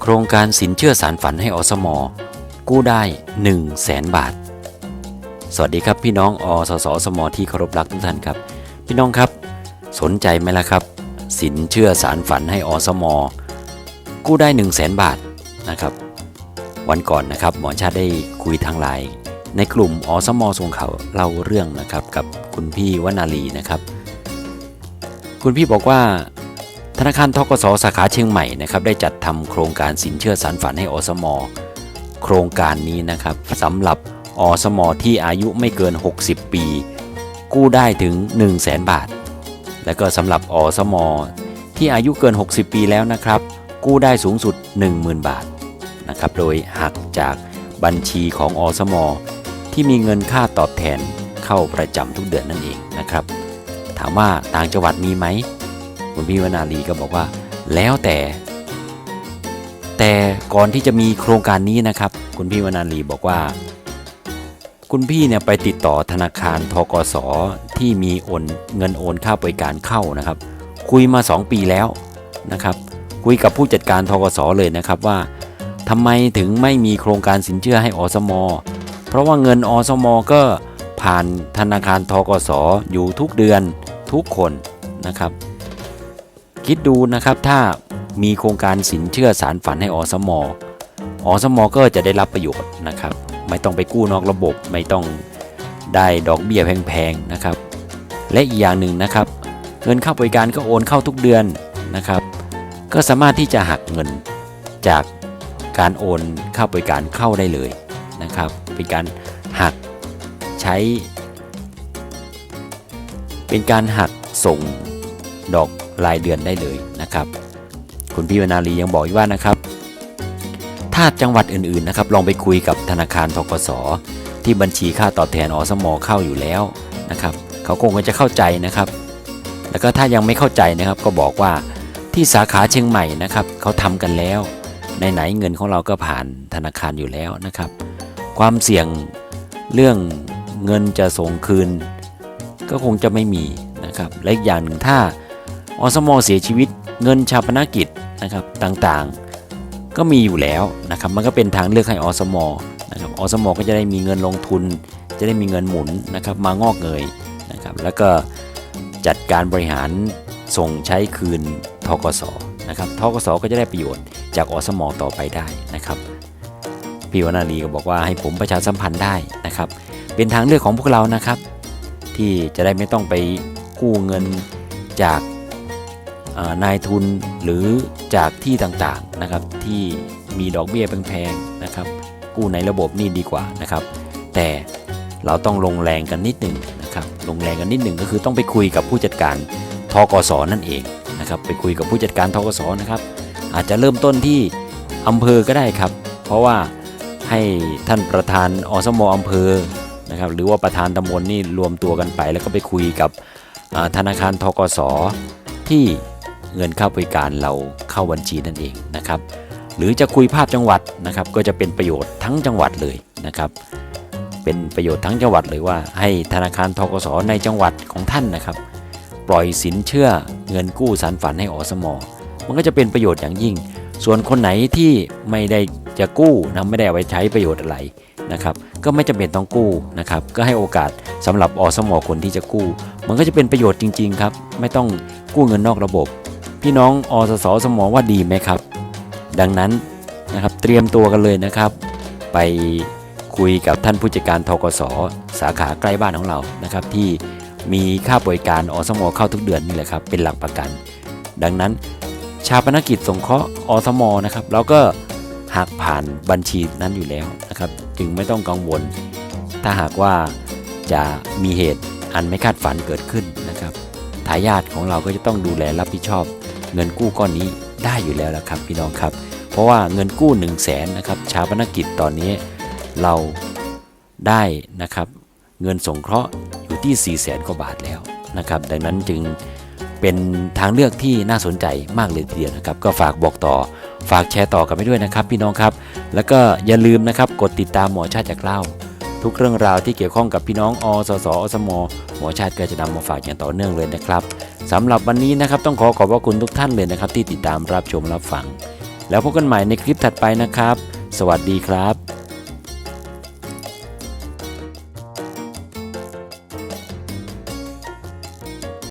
โครงการสินเชื่อสารฝันให้อสม กู้ได้ 1 0 0 0 0แสนบาท สวัสดีครับพี่น้องอสสอสมที่เคารพรักทุกท่านครับ พี่น้องครับ สนใจไหมล่ะครับ สินเชื่อสารฝันให้อสม กู้ได้ 1 0 0 0 0แสนบาทนะครับ วันก่อนนะครับหมอชาติได้คุยทางไลน์ในกลุ่มอสมส่งเขาเล่าเรื่องนะครับกับคุณพี่วนาลีนะครับ คุณพี่บอกว่า ธนาคารทกสสาขาเชียงใหม่นะครับได้จัดทำโครงการสินเชื่อสารฝันให้อสม โครงการนี้นะครับสำหรับอสม ที่อายุไม่เกิน 60 ปี กู้ได้ถึง 1 0 0 0 0แบาท และก็สำหรับอสม ที่อายุเกิน 60 ปีแล้วนะครับ กู้ได้สูงสุด 10,000 บาทนะครับโดยหักจากบัญชีของอสม ที่มีเงินค่าตอบแทนเข้าประจำทุกเดือนนั่นเองนะครับ ถามว่าต่างจังหวัดมีไหม คุณพี่วนาลีก็บอกว่า แล้วแต่ แต่ก่อนที่จะมีโครงการนี้นะครับ คุณพี่วนาลีบอกว่า คุณพี่เนี่ยไปติดต่อธนาคารทกสที่มีโอนเงินโอนค่าบริการเข้านะครับ คุยมา 2 ปีแล้วนะครับคุยกับผู้จัดการทกสเลยนะครับว่าทำไมถึงไม่มีโครงการสินเชื่อให้อสมเพราะว่าเงินอสมก็ผ่านธนาคารทกสอยู่ทุกเดือนทุกคนนะครับ คิดดูนะครับถ้ามีโครงการสินเชื่อสารฝันให้อสมอสมก็จะได้รับประโยชน์นะครับ ไม่ต้องไปกู้นอกระบบ ไม่ต้องได้ดอกเบี้ยแพงๆนะครับ และอีกอย่างหนึ่งนะครับ เงินเข้าบริการก็โอนเข้าทุกเดือนนะครับ ก็สามารถที่จะหักเงินจากการโอนเข้าบริการเข้าได้เลยนะครับ เป็นการหักใช้ เป็นการหักส่งดอก รายเดือนได้เลยนะครับ คุณพี่วนาลียังบอกอีกว่านะครับ ถ้าจังหวัดอื่นๆนะครับ ลองไปคุยกับธนาคารทกสที่บัญชีค่าตอบแทนอสมอเข้าอยู่แล้วนะครับเขาคงจะเข้าใจนะครับ แล้วก็ถ้ายังไม่เข้าใจนะครับ ก็บอกว่าที่สาขาเชียงใหม่นะครับเขาทำกันแล้วในไหนๆเงินของเราก็ผ่านธนาคารอยู่แล้วนะครับ ความเสี่ยงเรื่องเงินจะส่งคืน ก็คงจะไม่มีนะครับและอีกอย่างหนึ่งถ้า อสมอเสียชีวิตเงินชาปนกิจนะครับต่างๆ ก็มีอยู่แล้วนะครับมันก็เป็นทางเลือกให้อสมอนะครับอสมอก็จะได้มีเงินลงทุน จะได้มีเงินหมุนนะครับมางอกเงยนะครับแล้วก็จัดการบริหารส่งใช้คืนทกสนะครับทกสก็จะได้ประโยชน์จากอสมอต่อไปได้นะครับพี่วนาลีก็บอกว่าให้ผมประชาสัมพันธ์ได้นะครับ เป็นทางเลือกของพวกเรานะครับ ที่จะได้ไม่ต้องไปกู้เงินจาก นายทุนหรือจากที่ต่างๆนะครับที่มีดอกเบี้ยแพงๆนะครับกู้ในระบบนี่ดีกว่านะครับ แต่เราต้องลงแรงกันนิดหนึ่งนะครับลงแรงกันนิดหนึ่งก็คือต้องไปคุยกับผู้จัดการทกสนั่นเองนะครับไปคุยกับผู้จัดการทกสนะครับ อาจจะเริ่มต้นที่อำเภอก็ได้ครับ เพราะว่าให้ท่านประธานอสมอำเภอนะครับหรือว่าประธานตำบลนี่รวมตัวกันไป แล้วก็ไปคุยกับธนาคารทกสที่ เงินเข้าบริการเราเข้าบัญชีนั่นเองนะครับ หรือจะคุยภาพจังหวัดนะครับ ก็จะเป็นประโยชน์ทั้งจังหวัดเลยนะครับ เป็นประโยชน์ทั้งจังหวัดเลยว่า ให้ธนาคารทกสในจังหวัดของท่านนะครับ ปล่อยสินเชื่อเงินกู้สารฝันให้อสมมันก็จะเป็นประโยชน์อย่างยิ่ง ส่วนคนไหนที่ไม่ได้จะกู้นะไม่ได้เอาไปใช้ประโยชน์อะไรนะครับก็ไม่จำเป็นต้องกู้นะครับก็ให้โอกาสสำหรับอสมคนที่จะกู้ มันก็จะเป็นประโยชน์จริง ๆ ครับ ไม่ต้องกู้เงินนอกระบบ พี่น้องอสสสมว่าดีไหมครับ ดังนั้นนะครับเตรียมตัวกันเลยนะครับ ไปคุยกับท่านผู้จัดการทกสสาขาใกล้บ้านของเรานะครับ ที่มีค่าบริการอสมเข้าทุกเดือนนี่แหละครับ เป็นหลักประกัน ดังนั้นชาปนกิจสงเคราะห์อสมนะครับเราก็หักผ่านบัญชีนั้นอยู่แล้วนะครับ จึงไม่ต้องกังวล ถ้าหากว่าจะมีเหตุอันไม่คาดฝันเกิดขึ้นนะครับทายาทของเราก็จะต้องดูแลรับผิดชอบ เงินกู้ก้อนนี้ได้อยู่แล้วละครับพี่น้องครับ เพราะว่าเงินกู้ 1 0 0 0 0แสนนะครับชาปนกิจตอนนี้เราได้นะครับเงินสงเคราะห์อยู่ที่4 0 0แสนกว่าบาทแล้วนะครับดังนั้นจึงเป็นทางเลือกที่น่าสนใจมากเลยทีเดียวนะครับ ก็ฝากบอกต่อฝากแชร์ต่อกันไปด้วยนะครับ พี่น้องครับ แล้วก็อย่าลืมนะครับกดติดตามหมอชาติจากเล่า ทุกเรื่องราวที่เกี่ยวข้องกับพี่น้องอสสอสมหมอชาติก็จะนำมาฝากอย่างต่อเนื่องเลยนะครับสำหรับวันนี้นะครับต้องขอขอบพระคุณทุกท่านเลยนะครับ ที่ติดตามรับชมรับฟัง แล้วพบกันใหม่ในคลิปถัดไปนะครับ สวัสดีครับ